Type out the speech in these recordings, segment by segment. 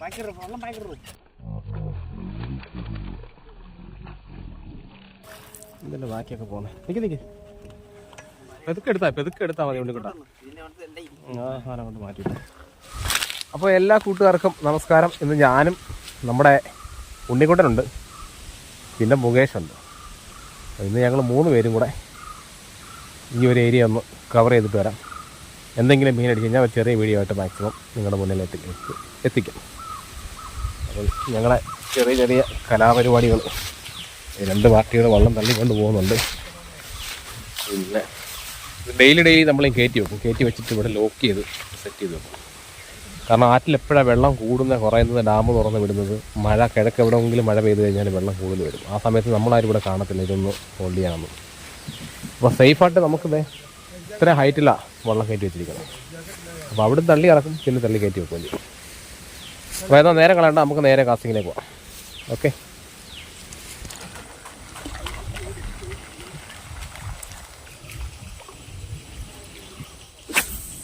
വെള്ളം ഭയങ്കര ഇതിന്റെ ബാക്കിയൊക്കെ പോന്നെ. നിക്ക് നിക്ക്. പെതുക്കെ എടുത്താ പെതുക്കെ എടുത്താ മതി ഉണ്ണിക്കുട്ട ആ സാധനം കൊണ്ട് മാറ്റിയിട്ട്. അപ്പോൾ എല്ലാ കൂട്ടുകാർക്കും നമസ്കാരം. ഇന്ന് ഞാനും നമ്മുടെ ഉണ്ണിക്കുട്ടനുണ്ട്. പിന്നെ മുകേഷ് ഉണ്ട് ഇന്ന് ഞങ്ങൾ മൂന്ന് പേരും കൂടെ ഈ ഒരു ഏരിയ ഒന്ന് കവർ ചെയ്തിട്ട് വരാം. എന്തെങ്കിലും മീൻ അടിച്ച് കഴിഞ്ഞാൽ ചെറിയ വീഡിയോ ആയിട്ട് മാക്സിമം നിങ്ങളുടെ മുന്നിൽ എത്തി എത്തിക്കും. ഞങ്ങളെ ചെറിയ ചെറിയ കലാപരിപാടികൾ. രണ്ട് പാർട്ടികൾ വള്ളം തള്ളിക്കൊണ്ട് പോകുന്നുണ്ട്. പിന്നെ ഡെയിലി ഡെയിലി നമ്മളെ കയറ്റി വെക്കും. കയറ്റി വെച്ചിട്ട് ഇവിടെ ലോക്ക് ചെയ്ത് സെറ്റ് ചെയ്ത് വെക്കും. കാരണം ആറ്റിലെപ്പോഴാണ് വെള്ളം കൂടുന്ന കുറയുന്നത് ഡാം തുറന്ന് വിടുന്നത് മഴ കിഴക്ക് എവിടെയെങ്കിലും മഴ പെയ്ത് കഴിഞ്ഞാൽ വെള്ളം കൂടുതൽ വരും. ആ സമയത്ത് നമ്മളാരും ഇവിടെ കാണത്തില്ല. ഇതൊന്ന് ഹോൾഡ് ചെയ്യാനൊന്നും. അപ്പോൾ സേഫായിട്ട് നമുക്ക് ഇത്രയും ഇത്ര ഹൈറ്റിലാണ് വെള്ളം കയറ്റി വെച്ചിരിക്കുന്നത്. അപ്പോൾ അവിടെ തള്ളി ഇറക്കും പിന്നെ തള്ളി കയറ്റി ചെയ്യും. അപ്പോൾ എന്നാൽ നേരെ കളയണ്ട നമുക്ക് നേരെ കാസ്റ്റിങ്ങിലേക്ക് പോകാം ഓക്കെ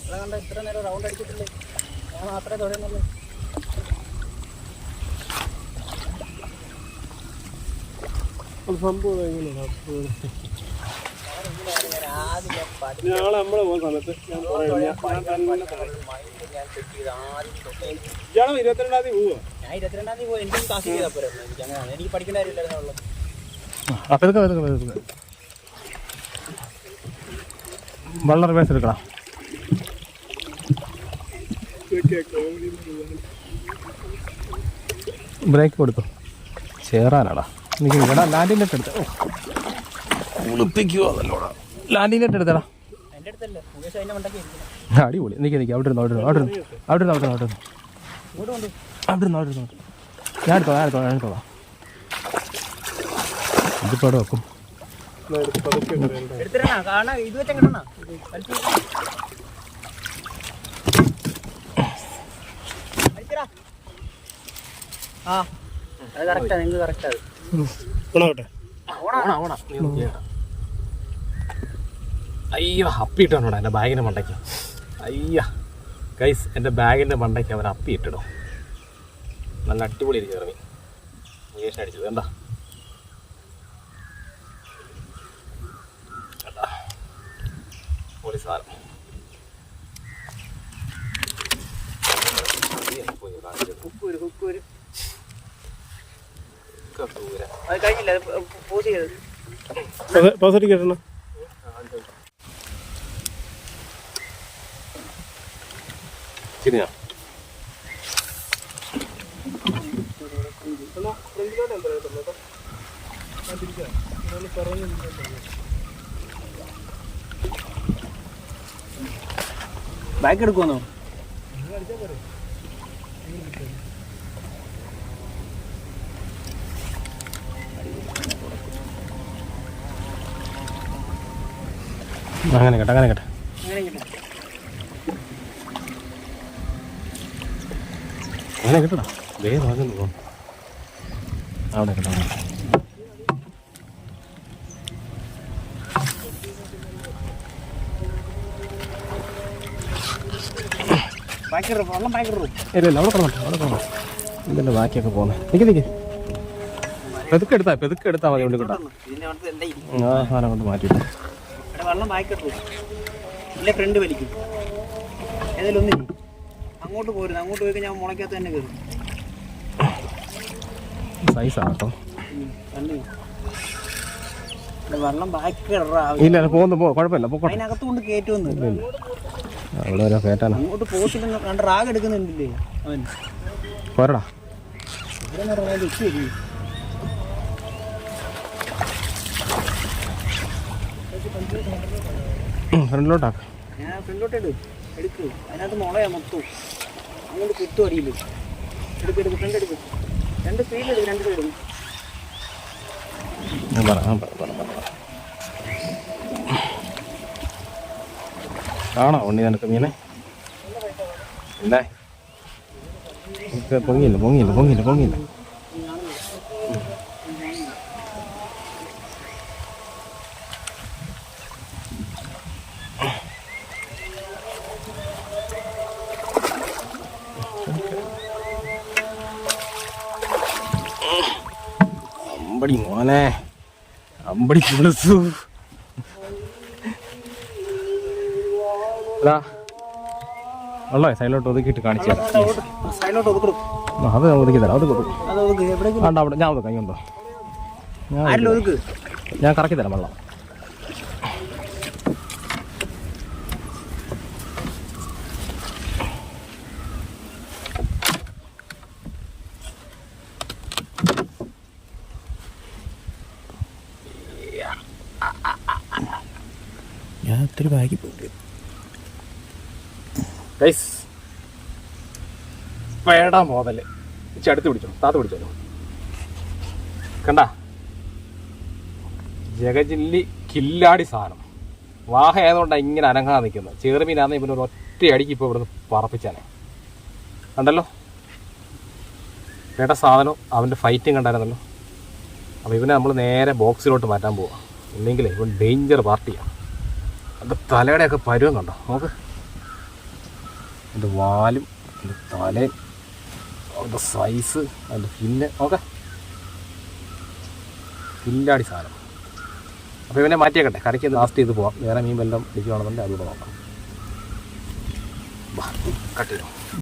സംഭവം ഇത്ര നേരം റൗണ്ട് അടിച്ചിട്ടില്ലേ? ഞാൻ മാത്രമേ തുടങ്ങുന്നുള്ളൂ ഞങ്ങൾ നമ്മളെ പോകുന്ന സമയത്ത് ഞാൻ പറയും ഞാൻ തന്നെ ഇയാളും ഇരുപത്തിരണ്ടാം തീയതി പോവുക ഞാൻ ഇരുപത്തിരണ്ടാം തീയതി പോയി. എനിക്കും കാശ് ചെയ്താൽ പോരെ. എനിക്ക് അങ്ങനെയാണ്. എനിക്ക് പഠിക്കേണ്ട കാര്യമില്ലായിരുന്നുള്ളൂ അതൊക്കെ അതൊക്കെ അതൊക്കെ വെള്ളം റിവേഴ്സ് എടുക്കണം ബ്രേക്ക് കൊടുത്തു. ചേറാനാടാ. എനിക്ക് ഇവിടെ ലാൻഡിന്റെ അടുത്ത് എടുത്ത. കുളിപ്പിക്കുവോ നല്ലോടാ ലാൻഡിങ് നെറ്റ് എടുത്തടാ അടിപൊളി നിൽക്കി നിൽക്കി അവിടെ ഇരുന്നു അവിടെ ഇരുന്നു അവിടെ ഇരുന്നു അവിടെ ഇരുന്നു അവിടെ ഇരുന്നു അവിടെ ഇരുന്നു അവിടെ ഇരുന്നു ഞാൻ എടുത്തോളാം ഞാൻ എടുത്തോളാം ഞാൻ എടുത്തോളാം. ഇതിപ്പോൾ അവിടെ വെക്കും. ആ. അത് കറക്റ്റാ നിങ്ങൾക്ക് കറക്റ്റാ ഓണാവട്ടെ. ഓണാ. ഓണാ. അയ്യോ അപ്പി ഇട്ടോണോടാ എന്റെ ബാഗിന്റെ മണ്ടയ്ക്ക്. അയ്യ ഗൈസ് എന്റെ ബാഗിന്റെ മണ്ടയ്ക്ക് അവൻ അപ്പി ഇട്ടിടും നല്ല അടിപൊളി ഇരിക്കും ഇറങ്ങി. മുകേഷ് അടിച്ചത് എന്താ പോലീസ് ഹുക്കൂര് ഹുക്കൂര് ദൂരെ. അത് കഴിഞ്ഞില്ല പോസ് ചെയ്തത് കേട്ടണ ശരിയാ. ബാക്ക് എടുക്കുമെന്നോ അങ്ങനെ കേട്ടോ അങ്ങനെ കേട്ടോ. അങ്ങനെ കിട്ടണം. വേഗം വാങ്ങുന്നു പോകാം അവിടെ കിട്ടണം. ഇല്ല ഇല്ല അവിടെ കിടന്നോ അവിടെ കിടന്നോ ഇതിന്റെ ബാക്കിയൊക്കെ പോകുന്നത് നിൽക്കി നിൽക്കി പെതുക്കെ എടുത്താ പെതുക്കെ എടുത്താൽ മതി കൊണ്ട് കിട്ടാം ആ സാധനം കൊണ്ട് മാറ്റിയിട്ട്. വെള്ളം ബാക്ക് ഇല്ല. ഫ്രണ്ട് വലിക്കും. ഏതെങ്കിലും ഒന്നില്ല അങ്ങോട്ട് പോരുന്നു അങ്ങോട്ട് പോയി ഞാൻ മുളയ്ക്കകത്ത് തന്നെ കയറും സൈസാണ് കേട്ടോ വെള്ളം ബാക്കി ഇല്ല പോകുന്നു പോ കുഴപ്പമില്ല പോക്കോട്ടെ. അതിനകത്ത് കൊണ്ട് കയറ്റുമെന്ന് അവിടെ ഓരോ കയറ്റാനാ അങ്ങോട്ട് പോത്തില്ലെന്ന് കണ്ട് റാഗ് എടുക്കുന്നുണ്ടല്ലേ അവൻ. പോരടാ. ഇവിടെ നിന്ന് റാഗ് വെച്ച് വരും ഫ്രണ്ടിലോട്ടാക്ക് ഫ്രണ്ടിലോട്ട് എടുക്ക്. അതിനകത്ത് മുളയാ മൊത്തവും അങ്ങോട്ട് കുത്തു അടിയിൽ എടുക്ക് എടുക്ക് ഫ്രണ്ട് എടുക്ക്. രണ്ട് സ്പീഡിൽ എടുക്ക് രണ്ട് സൈഡും പറ. കാണോ ഉണ്ണി നിനക്ക് മീനെ? പൊങ്ങിയില്ല പൊങ്ങിയില്ല പൊങ്ങിയില്ല പൊങ്ങിയില്ല. അമ്പടി മോനെ. അമ്പടി എടാ ഉള്ളേ സൈഡിലോട്ട് ഒതുക്കിയിട്ട് കാണിച്ചു തരാം. അത് ഒതുക്കി തരാം അത് കൊടുക്കും അവിടെ ഞാൻ ഒതുക്കാം ഞാൻ ഞാൻ കറക്കി തരാം വെള്ളം. ഒത്തിരി ബാക്കി പോയിട്ട്. ഗൈസ് പേട മോതൽ. ഇച്ചി അടുത്ത് പിടിച്ചോ താത്ത് പിടിച്ചോ കണ്ട? ജഗജില്ലി കില്ലാടി സാധനം. വാഹ ആയതുകൊണ്ടാണ് ഇങ്ങനെ അനങ്ങാതെ നിൽക്കുന്നത്. ചെറുമീനാന്ന് ഇവന് ഒരു ഒറ്റ അടിക്ക് ഇപ്പോൾ ഇവിടുന്ന് പറപ്പിച്ചാനെ. കണ്ടല്ലോ? കേട്ട സാധനം അവന്റെ ഫൈറ്റും കണ്ടായിരുന്നല്ലോ. അപ്പോൾ ഇവനെ നമ്മൾ നേരെ ബോക്സിലോട്ട് മാറ്റാൻ പോവാം. ഇല്ലെങ്കിൽ ഇവൻ ഡേഞ്ചർ പാർട്ടിയാണ് എന്റെ തലയുടെയൊക്കെ പരുവം കണ്ടോ? നോക്ക്. അതിന്റെ വാലും അതിന്റെ തലയും അതിന്റെ സൈസ് അതിന്റെ പിന്നെ ഓക്കെ ഫില്ലാടി സാധനം. അപ്പോൾ ഇവനെ മാറ്റിയേക്കട്ടെ. കരയ്ക്ക് ലാസ്റ്റ് ചെയ്ത് പോവാം. വേറെ മീൻ വല്ലതും പിടിക്കുകയാണെന്നുണ്ടെങ്കിൽ അതുകൂടെ നോക്കാം. കട്ട് ചെയ്തു.